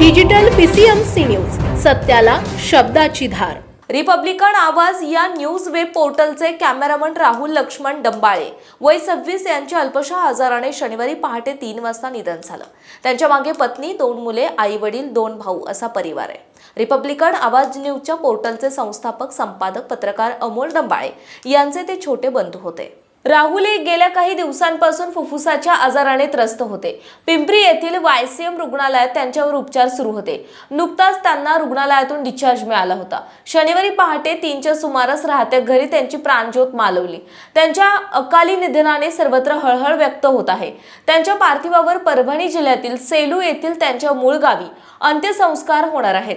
Digital PCMC news सत्याला शब्दाची धार. Republican आवाज या न्यूज वेब पोर्टलचे कॅमेरामन राहुल लक्ष्मण डंबाळे. वय सव्वीस यांच्या अल्पशा आजाराने शनिवारी पहाटे तीन वाजता निधन झालं. त्यांच्या मागे पत्नी दोन मुले आई वडील दोन भाऊ असा परिवार आहे. रिपब्लिकन आवाज न्यूजच्या पोर्टलचे संस्थापक संपादक पत्रकार अमोल डंबाळे यांचे ते छोटे बंधू होते. राहुल हे गेल्या काही दिवसांपासून फुफ्फुसाच्या आजाराने त्रस्त होते. पिंपरी येथील वायसीएम रुग्णालयात त्यांच्यावर उपचार सुरू होते. नुकताच त्यांना रुग्णालयातून डिस्चार्ज मिळाला होता. शनिवारी पहाटे तीनच्या सुमारास राहत्या घरी त्यांची प्राणज्योत मालवली. त्यांच्या अकाली निधनाने सर्वत्र हळहळ व्यक्त होत आहे. त्यांच्या पार्थिवावर परभणी जिल्ह्यातील सेलू येथील त्यांच्या मूळ गावी अंत्यसंस्कार होणार आहेत.